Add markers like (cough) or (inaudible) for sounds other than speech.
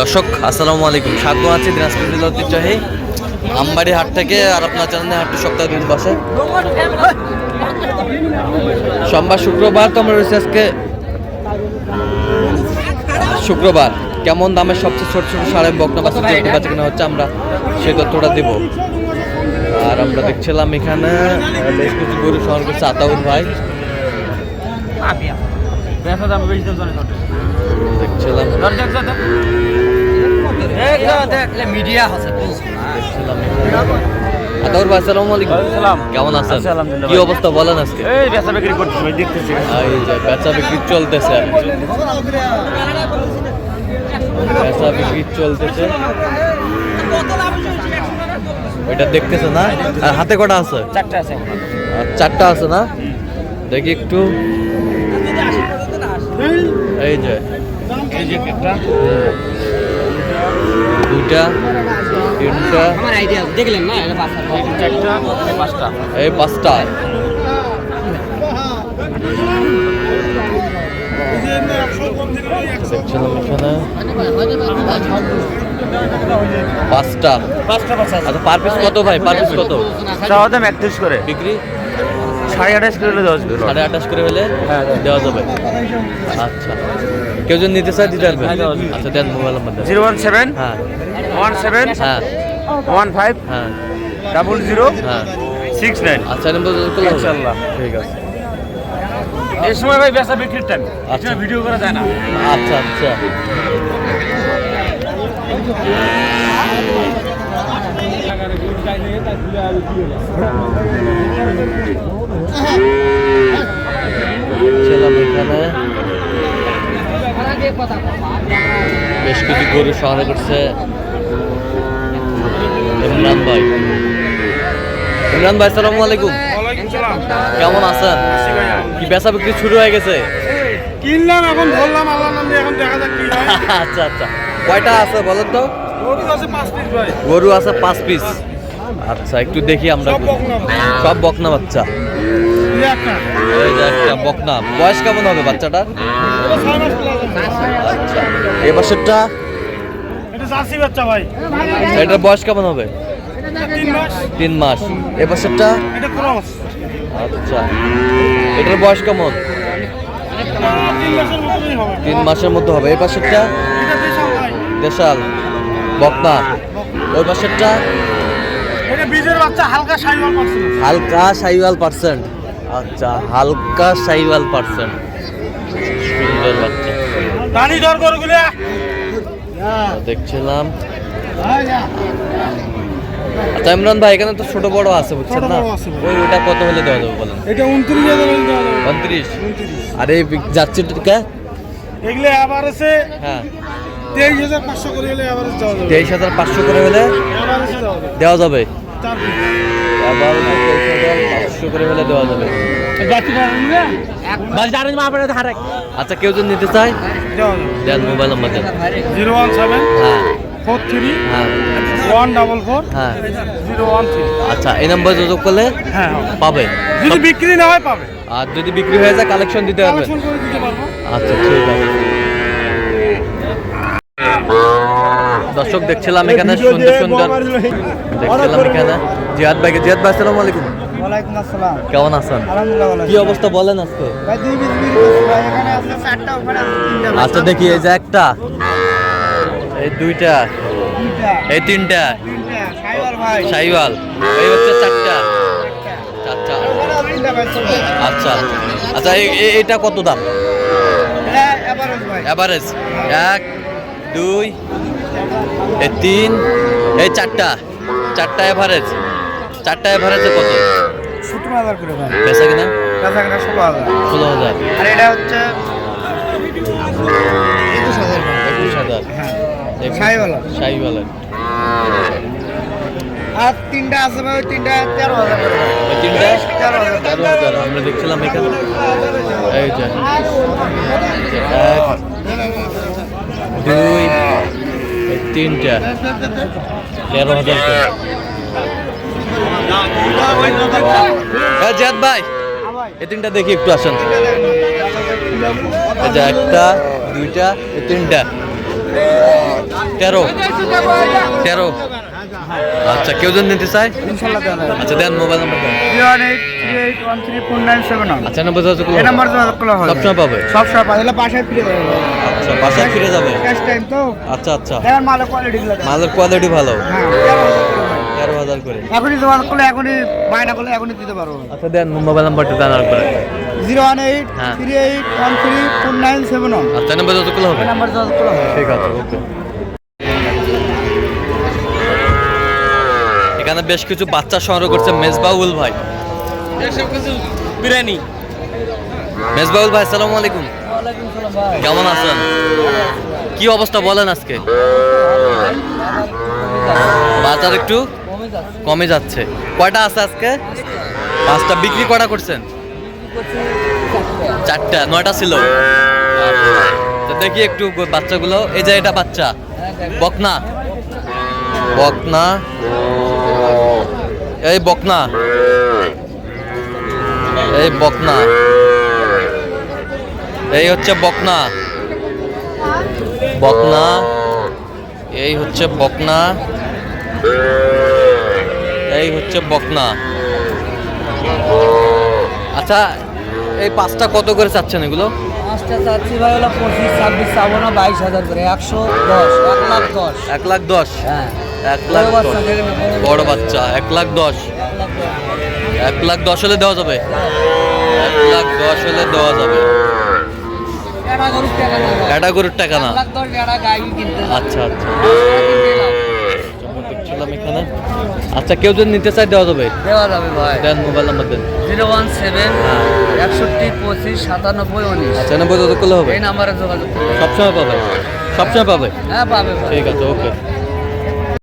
দর্শক, আসসালামু আলাইকুম। স্বাগত আছি দিনাজপুর জেলা ঐতিহ্যবাহী আমবাড়ি হাট থেকে আর আপনার চ্যানেলে হাটটি সপ্তাহে দিন বসে। সোমবার, শুক্রবার তো আমরা রয়েছে আজকে। শুক্রবার, কেমন দামের সবচেয়ে ছোট ছোট সাড়ে বকনা বাচ্চা চলতে পারছে কিনা হচ্ছে আমরা সেই তথ্যটা দেব। আর আমরা দেখছিলাম এখানে বেশ কিছু গরু সহর করছে আতাউর ভাই। দেখছিলাম। মিডিয়া আছে দেখছিলাম। এখানে। আতাউর ভাই আসসালামু আলাইকুম। সালাম। কেমন আছেন? আছি আলহামদুলিল্লাহ কি ভাই। অবস্থা বলেন আজকে? এই বেচা বিক্রি করতেছি ভাই দেখতেছি। এই যে বেচা বিক্রি চলতেছে। বেচা বিক্রি চলতেছে। ওইটা দেখতেছে না? আর হাতে কটা আছে? চারটা আছে। আর চারটা আছে না? দেখি একটু। এই যে দুইটা তিনটা দেখলেন না এই চারটা পাঁচটা। এই পাঁচটা। দেখছিলাম এখানে। পাঁচটা। পাঁচটা আচ্ছা পার পিস কত ভাই? পার পিস কত? দাম একত্রিশ করে। বিক্রি? সাড়ে আঠাশ করে হলে দশ করে সাড়ে আঠাশ করে হলে হ্যাঁ। দেওয়া যাবে। আচ্ছা। কেউ যদি নিতে চায় দিতে পারবে। হ্যাঁ, দেওয়া যাবে। আচ্ছা দেন mobile number zero one seven হ্যাঁ। ওয়ান সেভেন হ্যাঁ। ওয়ান ফাইভ হ্যাঁ। ডাবল জিরো হ্যাঁ। Six nine. আচ্ছা নম্বর ইনশাল্লাহ। ঠিক আছে। এই সময় ভাই বেচা বিক্রির টাইম আচ্ছা। ভিডিও করা যায় না। আচ্ছা আচ্ছা। ছিলাম এখানে বেশ কিছু গরু সংগ্রহ করছে। ইমরান ভাই। ইমরান ভাই সালামু আলাইকুম। কেমন আছেন? কি বেচা বিক্রি শুরু হয়ে গেছে? কিনলাম এখন ধরলাম আল্লাহ নাম এখন দেখা যাক কি হয়। (laughs) আচ্ছা আচ্ছা। কয়টা আছে বলেন তো? গরু আছে পাঁচ পিস ভাই। গরু আছে পাঁচ পিস। আচ্ছা একটু দেখি আমরা সব বকনা। বাচ্চা। একটা। বকনা। বয়স কেমন হবে বাচ্চাটার। আচ্ছা এ বছরটা? এটার বয়স কেমন হবে? তিন মাস। এ বছরটা? আচ্ছা। এটার বয়স কেমন? তিন মাসের মধ্যে হবে। এই পাশেরটা দেশাল বকনা। ওই পাশেরটা হালকা সাইওয়াল পার্সেন্ট। আচ্ছা হালকা সাইওয়াল পার্সেন্ট সুন্দর বাচ্চা। দানি দর গরুগুলো। দেখছিলাম। আচ্ছা ইমরান ভাই এখানে তো ছোট বড় আছে বুঝছেন না। ওই ওটা কত হলে দেওয়া যাবে বলেন? এটা উনত্রিশ হাজার হলে উনত্রিশ? আর এই যাচ্ছে টিকা এগুলো আবার আছে হ্যাঁ। তেইশ হাজার পাঁচশো করে হলে তেইশ হাজার পাঁচশো করে হলে দেওয়া যাবে। আচ্ছা কেউ যদি নিতে চায় দেন মোবাইল নাম্বার দেন। জিরো ওয়ান সেভেন হ্যাঁ। ফোর থ্রি হ্যাঁ। ওয়ান ডাবল ফোর হ্যাঁ। Zero one three. আচ্ছা এই নাম্বার যোগাযোগ করলে হ্যাঁ পাবে। যদি বিক্রি না হয় পাবে। আর যদি বিক্রি হয়ে যায় কালেকশন দিতে পারব। আচ্ছা ঠিক আছে। দর্শক দেখছিলাম এখানে সুন্দর। সুন্দর দেখছিলাম এখানে। জিয়াদ ভাইকে জিয়াদ ভাই আসসালামু আলাইকুম। কেমন আছেন? কি অবস্থা বলেন আজকে? আচ্ছা দেখি এই যে একটা এই দুইটা এই তিনটা। সাইওয়াল এই হচ্ছে চারটা। আচ্ছা আচ্ছা এই- এটা কত দাম? এভারেজ এক দুই এই তিন এই চারটা চারটা এভারেজ চারটা এভারেজে কত? সতেরো হাজার করে ভাই। বেচা কিনা? ষোলো হাজার। ষোলো হাজার। আর এটা হচ্ছে একুশ হাজার একুশ হাজার। হ্যাঁ। একুশ- সাইওয়ালা। সাইওয়ালা আর তিনটা আছে ভাই তিনটা তেরো হাজার। তিনটা? তেরো হাজার। আমরা দেখছিলাম এখানে। এই যে। দুই, তিনটা। তেরো হাজার জাত ভাই এই তিনটা দেখি একটু আসেন। আচ্ছা একটা, দুইটা তিনটা। তেরো তেরো। আচ্ছা কেউ যদি নিতে চায়? আচ্ছা দেন মোবাইল নাম্বার দেন। আচ্ছা নম্বর যোগাযোগ করলে নাম্বার যোগাযোগ করলে হবে। সবসময় পাবে? সব সময় পাবে। এগুলো বাসায় ফিরে যাবে। আচ্ছা বাসায় ফিরে যাবে? ক্যাশ টাইম তো। আচ্ছা আচ্ছা। দেখেন মালের কোয়ালিটি মালের কোয়ালিটি ভালো। হ্যাঁ তেরো হাজার করে করে। এখনই যোগাযোগ করলে এখনই বায়না করলে এখনই দিতে পারব আচ্ছা দেন মোবাইল নাম্বারটা দেন আরেকবার। জিরো ওয়ান এইট হ্যাঁ। Three eight one three four nine seven one. আচ্ছা নম্বর যোগাযোগ হবে? নাম্বার যোগাযোগ হবে। ঠিক আছে ওকে। এখানে বেশ কিছু বাচ্চা সংগ্রহ করছে মেজবাউল ভাই। বিরিয়ানি। মেজবাউল ভাই আসসালামু আলাইকুম। কেমন আছেন? কি অবস্থা বলেন আজকে? বাজার একটু কমে যাচ্ছে। কয়টা আছে আজকে? পাঁচটা বিক্রি কয়টা করছেন? চারটা নয়টা ছিল। দেখি একটু বাচ্চাগুলো। এই যে এটা বাচ্চা। বকনা। বকনা। এই বকনা। এই বকনা। এই হচ্ছে বকনা। বকনা। এই হচ্ছে বকনা। এই হচ্ছে বকনা। আচ্ছা এই পাঁচটা কত করে চাচ্ছেন এগুলো? পাঁচটা চাচ্ছি ভাই হলো পঁচিশ ছাব্বিশ চাবো বাইশ হাজার করে। একশো দশ এক লাখ দশ। এক লাখ দশ। হ্যাঁ। এক লাখ বড় বাচ্চা এক লাখ দশ। এক লাখ দশ। হলে দেওয়া যাবে। এক লাখ দশ হলে দেওয়া যাবে। এটা গরুর টাকা না। আচ্ছা আচ্ছা। দেখছিলাম এখানে। আচ্ছা কেউ যদি নিতে চায় দেওয়া যাবে। দেওয়া যাবে ভাই। দেন মোবাইল নাম্বার দেন। জিরো ওয়ান সেভেন হ্যাঁ। একষট্টি পঁচিশ সাতানব্বই উনিশ। আচ্ছা যত করলে হবে। এই নাম্বারে যোগাযোগ সবসময় পাবে। সবসময় পাবে। হ্যাঁ পাবে। ঠিক আছে ওকে।